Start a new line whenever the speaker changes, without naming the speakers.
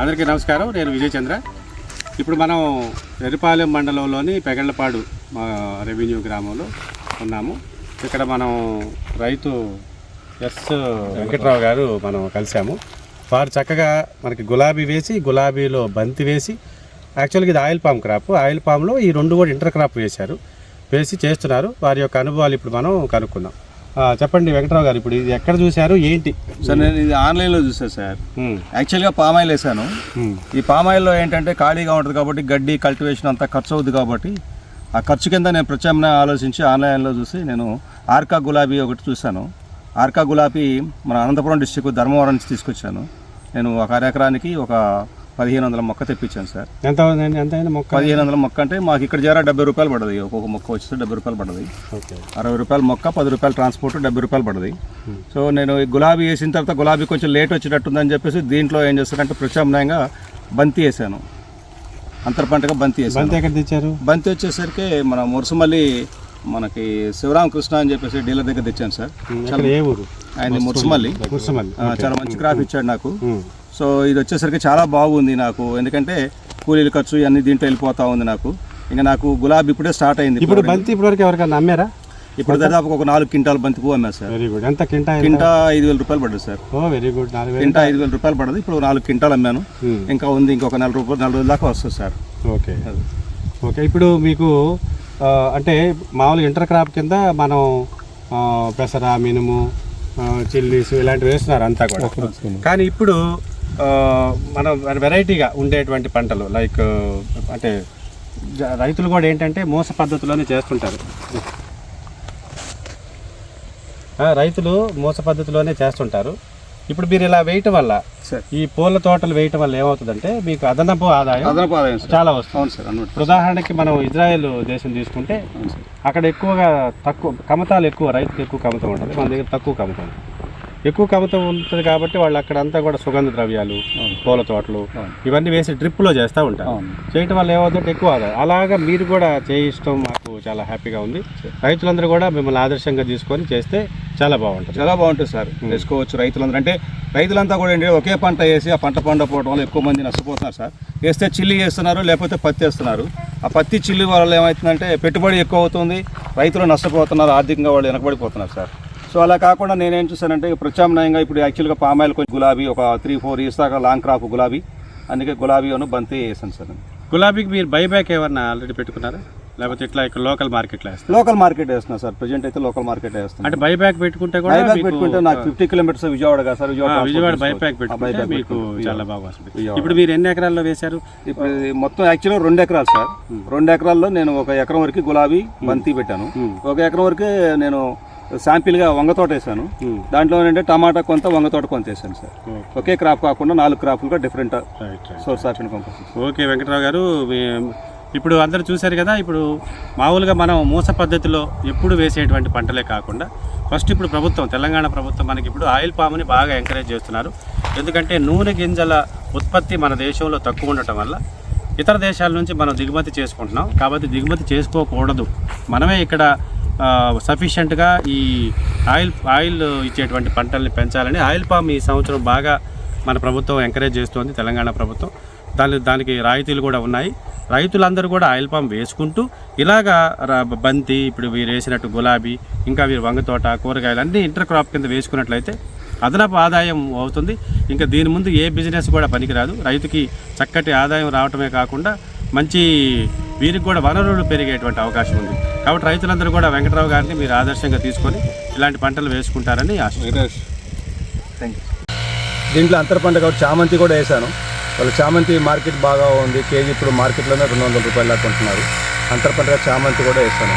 అందరికీ నమస్కారం నేను విజయ్ చంద్ర ఇప్పుడు మనం ఎర్రిపాలెం మండలంలోని పెగళ్ళపాడు మా రెవెన్యూ గ్రామంలో ఉన్నాము. ఇక్కడ మనం రైతు ఎస్ వెంకట్రావు గారు మనం కలిసాము వారు చక్కగా మనకి గులాబీ వేసి గులాబీలో బంతి వేసి యాక్చువల్గా ఇది ఆయిల్ పామ్ క్రాప్. ఆయిల్ పామ్లో ఈ రెండు కూడా ఇంటర్ క్రాప్ వేశారు. వేసి చేస్తున్నారు. వారి యొక్క అనుభవాలు ఇప్పుడు మనం కనుక్కుందాం. చెప్పండి వెంకట్రావు గారు ఇప్పుడు ఇది ఎక్కడ చూశారు ఏంటి?
సార్ నేను ఇది ఆన్లైన్లో చూసాను సార్. యాక్చువల్గా పామాయిల్ వేసాను. ఈ పామాయిల్లో ఏంటంటే ఖాళీగా ఉంటుంది కాబట్టి గడ్డి కల్టివేషన్ అంతా ఖర్చు అవుతుంది కాబట్టి ఆ ఖర్చు కింద నేను ప్రత్యామ్నాయం ఆలోచించి ఆన్లైన్లో చూసి నేను ఆర్కా గులాబీ ఒకటి చూశాను. ఆర్కా గులాబీ మన అనంతపురం డిస్టిక్ ధర్మవరం నుంచి తీసుకొచ్చాను. నేను ఒక ఎకరానికి ఒక పదిహేను వందల మొక్క తెప్పించాను సార్.
ఎంత అవుతుందండి ఎంత అయింది మొక్క?
పదిహేను వందల మొక్క అంటే మాకు ఇక్కడ చేరా డెబ్బై రూపాయలు పడుతుంది ఒక్కొక్క మొక్క వచ్చేసి డెబ్బై రూపాయలు పడుతుంది
ఓకే.
అరవై రూపాయల మొక్క పది రూపాయల ట్రాన్స్పోర్ట్ డెబ్బై రూపాయలు పడుతుంది సో నేను ఈ గులాబీ వేసిన తర్వాత గులాబీ కొంచెం లేట్ వచ్చేటట్టుందని చెప్పేసి దీంట్లో ఏం చేస్తానంటే ప్రత్యామ్నాయంగా బంతి వేసాను. అంతర పంటగా బంతి వేసాను.
బంతి ఎక్కడ తెచ్చారు?
బంతి వచ్చేసరికి మన మురుసుమల్లి మనకి శివరామకృష్ణ అని చెప్పేసి డీలర్ దగ్గర తెచ్చాను సార్.
ఇక్కడ ఏ ఊరు?
ఆయన మురుసుమల్లి. చాలా మంచి క్రాప్ ఇచ్చాడు నాకు. సో ఇది వచ్చేసరికి చాలా బాగుంది నాకు. ఎందుకంటే కూలీల ఖర్చు ఇవన్నీ దీంట్లో వెళ్ళిపోతా ఉంది నాకు. ఇంకా నాకు గులాబీ ఇప్పుడే స్టార్ట్ అయింది.
ఇప్పుడు బంతి ఇప్పటివరకు ఎవరికైనా అమ్మారా?
ఇప్పుడు దాదాపు ఒక నాలుగు క్వింటాల్ బంతి పువ్వు అమ్మా సార్.
Very good. ఎంత? కింటా ఎంత?
కింటా ఐదు వేల రూపాయలు పడ్డది సార్.
ఓ వెరీ గుడ్. నాలుగు వేలు.
కింటా ఐదు వేల రూపాయలు పడ్డది. ఇప్పుడు నాలుగు క్వింటాలు అమ్మాను. ఇంకా ఉంది ఇంకొక నెల రూపాయలు నెల రోజుల దాకా వస్తుంది సార్.
ఓకే. ఓకే ఇప్పుడు మీకు అంటే మామూలుగా ఇంటర్ క్రాప్ కింద మనం పెసర మినుము చిల్లీస్ ఇలాంటివి వేస్తున్నారు అంతా కూడా. కానీ ఇప్పుడు మనం వెరైటీగా ఉండేటువంటి పంటలు లైక్ అంటే రైతులు కూడా ఏంటంటే మోస పద్ధతిలోనే చేస్తుంటారు. రైతులు మోస పద్ధతిలోనే చేస్తుంటారు. ఇప్పుడు మీరు ఇలా వేయటం వల్ల ఈ పూల తోటలు వేయటం వల్ల ఏమవుతుందంటే మీకు అదనపు ఆదాయం
అదనపు ఆదాయం
చాలా వస్తుంది. ఉదాహరణకి మనం ఇజ్రాయెల్ దేశం తీసుకుంటే అక్కడ ఎక్కువగా తక్కువ కమతాలు ఎక్కువ రైతుకు ఎక్కువ కమతం ఉంటుంది. మన దగ్గర తక్కువ కమతం ఉంటుంది. ఎక్కువ కమతం ఉంటుంది కాబట్టి వాళ్ళు అక్కడ అంతా కూడా సుగంధ ద్రవ్యాలు. పూల తోటలు. ఇవన్నీ వేసి డ్రిప్లో చేస్తూ ఉంటారు. చేయటం వల్ల ఏమవుతుందంటే ఎక్కువ ఆదాయం అలాగా మీరు కూడా చేయిష్టం మాకు చాలా హ్యాపీగా ఉంది. రైతులందరూ కూడా మిమ్మల్ని ఆదర్శంగా తీసుకొని చేస్తే చాలా బాగుంటుంది.
చాలా బాగుంటుంది సార్. వేసుకోవచ్చు రైతులందరూ. అంటే రైతులంతా కూడా ఏంటి ఒకే పంట వేసి ఆ పంట పండపోవడం వల్ల ఎక్కువ మంది నష్టపోతున్నారు సార్. వేస్తే చిల్లి వేస్తున్నారు లేకపోతే పత్తి వేస్తున్నారు. ఆ పత్తి చిల్లి వల్ల ఏమవుతుందంటే పెట్టుబడి ఎక్కువ అవుతుంది రైతులు నష్టపోతున్నారు ఆర్థికంగా వాళ్ళు వెనకబడిపోతున్నారు సార్. సో అలా కాకుండా నేనేం చూసానంటే ప్రత్యామ్నాయంగా ఇప్పుడు యాక్చువల్గా పామాయిల్ కొంచెం గులాబీ ఒక త్రీ ఫోర్ ఇయర్స్ దాకా లాంగ్ క్రాప్ గులాబీ అందుకే గులాబీ అను బంతి వేసాను సార్.
గులాబీకి మీరు బైబ్యాక్ ఏమన్నా ఆల్రెడీ పెట్టుకున్నారా? లేకపోతే ఇట్లా ఇక్కడ లోకల్ మార్కెట్లో వేస్తారు?
లోకల్ మార్కెట్ వేస్తున్నా సార్ ప్రజెంట్ అయితే లోకల్ మార్కెట్ వేస్తున్నాను
అంటే బైబ్యాక్ పెట్టుకుంటే కూడా
బైబ్యాక్ పెట్టుకుంటే నాకు ఫిఫ్టీ కిలోమీటర్స్ విజయవాడ కదా సార్ విజయవాడ
విజయవాడ బైబ్యాక్ పెట్టుకుంటే మీకు చాలా బాగా వస్తుంది. ఇప్పుడు మీరు ఎన్ని ఎకరాల్లో వేశారు?
ఇప్పుడు మొత్తం యాక్చువల్గా రెండు ఎకరాలు సార్. రెండు ఎకరాల్లో నేను ఒక ఎకరం వరకు గులాబీ బంతి పెట్టాను. ఒక ఎకరం వరకు నేను శాంపిల్గా వంగ తోట వేసాను.
Hmm.
దాంట్లో ఏంటంటే టమాటా కొంత వంగ తోట కొంత వేసాను సార్. ఒకే క్రాప్ కాకుండా నాలుగు క్రాప్లుగా different
right right
source of income
okay Venkatarao గారు ఇప్పుడు అందరూ చూశారు కదా ఇప్పుడు మామూలుగా మనం మూస పద్ధతిలో ఎప్పుడు వేసేటువంటి పంటలే కాకుండా ఫస్ట్ ఇప్పుడు ప్రభుత్వం తెలంగాణ ప్రభుత్వం మనకి ఇప్పుడు ఆయిల్ పామ్ని బాగా ఎంకరేజ్ చేస్తున్నారు. ఎందుకంటే నూనె గింజల ఉత్పత్తి మన దేశంలో తక్కువ ఉండటం వల్ల ఇతర దేశాల నుంచి మనం దిగుమతి చేసుకుంటున్నాం. కాబట్టి దిగుమతి చేసుకోకూడదు. మనమే ఇక్కడ సఫిషియెంట్గా ఈ ఆయిల్ ఆయిల్ ఇచ్చేటువంటి పంటల్ని పెంచాలని ఆయిల్ పామ్ ఈ సంవత్సరం బాగా మన ప్రభుత్వం ఎంకరేజ్ చేస్తోంది తెలంగాణ ప్రభుత్వం. దాని దానికి రాయితీలు కూడా ఉన్నాయి. రైతులందరూ కూడా ఆయిల్ పామ్ వేసుకుంటూ ఇలాగా బంతి ఇప్పుడు వీరు వేసినట్టు గులాబీ ఇంకా వీరు వంగ తోట కూరగాయలు అన్నీ ఇంటర్ క్రాప్ కింద వేసుకున్నట్లయితే అదనపు ఆదాయం అవుతుంది. ఇంకా దీని ముందు ఏ బిజినెస్ కూడా పనికిరాదు. రైతుకి చక్కటి ఆదాయం రావటమే కాకుండా మంచి వీరికి కూడా వనరులు పెరిగేటువంటి అవకాశం ఉంది. కాబట్టి రైతులందరూ కూడా వెంకటరావు గారిని మీరు ఆదర్శంగా తీసుకొని ఇలాంటి పంటలు వేసుకుంటారని ఆశ.
థ్యాంక్ యూ దీంట్లో అంతర పంట కాబట్టి చామంతి కూడా వేసాను వాళ్ళ చామంతి మార్కెట్ బాగా ఉంది. కేజీ ఇప్పుడు మార్కెట్లోనే రెండు వందల రూపాయలు దాకా కొంటున్నారు. అంతర పంటగా చామంతి కూడా వేసాను